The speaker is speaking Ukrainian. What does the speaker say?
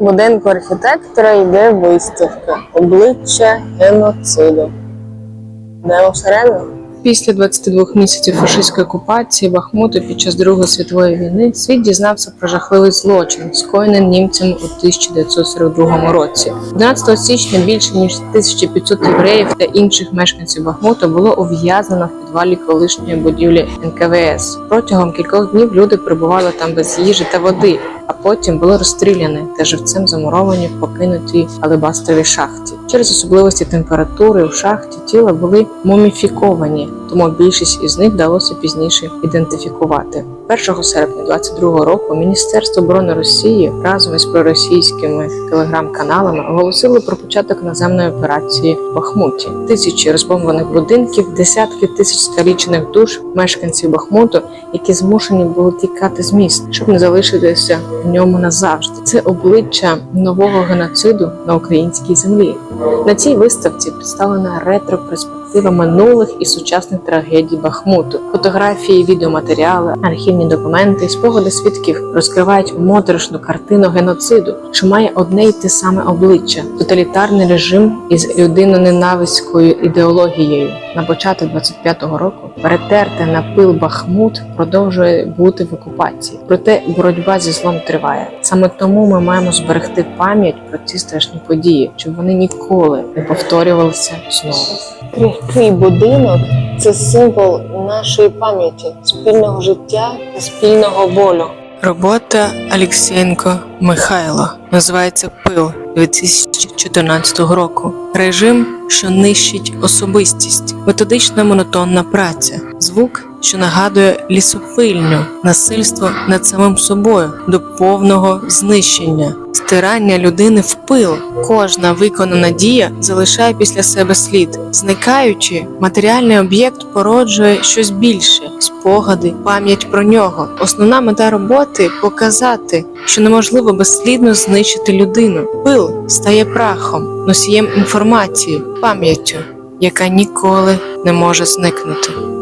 Будинку архітектора йде виставка обличчя геноциду. Йдемо всередину? Після 22 місяців фашистської окупації Бахмуту під час Другої світової війни світ дізнався про жахливий злочин, скоєний німцями у 1942 році. 11 січня більше ніж 1500 євреїв та інших мешканців Бахмуту було ув'язнено в підвалі колишньої будівлі НКВС. Протягом кількох днів люди перебували там без їжі та води, потім були розстріляні та живцем замуровані в покинутій алебастровій шахті. Через особливості температури у шахті тіла були муміфіковані, тому більшість із них вдалося пізніше ідентифікувати. 1 серпня 22 року Міністерство оборони Росії разом із проросійськими телеграм-каналами оголосило про початок наземної операції в Бахмуті. Тисячі розбомблених будинків, десятки тисяч скалічених душ мешканців Бахмуту, які змушені були тікати з міст, щоб не залишитися в ньому назавжди. Це обличчя нового геноциду на українській землі. На цій виставці представлена ретро-перспектива минулих і сучасних трагедій Бахмуту. Фотографії, відеоматеріали, архівні документи, спогади свідків розкривають моторошну картину геноциду, що має одне й те саме обличчя тоталітарний режим із людиноненавиською ідеологією. На початок 25-го року перетерте на пил Бахмут продовжує бути в окупації. Проте боротьба зі злом триває. Саме тому ми маємо зберегти пам'ять про ці страшні події, щоб вони ніколи не повторювалися знову. Крихкий будинок це символ нашої пам'яті, спільного життя та спільного болю. Робота Алексєнко Михайло. Називається Пил 2014 року. Режим, що нищить особистість, методична монотонна праця, звук, що нагадує лісопильню, насильство над самим собою до повного знищення, стирання людини в пил. Кожна виконана дія залишає після себе слід. Зникаючи, матеріальний об'єкт породжує щось більше, спогади, пам'ять про нього. Основна мета роботи показати, що неможливо безслідно знищити людину. Пил стає прахом, носієм інформації, пам'яттю, яка ніколи не може зникнути.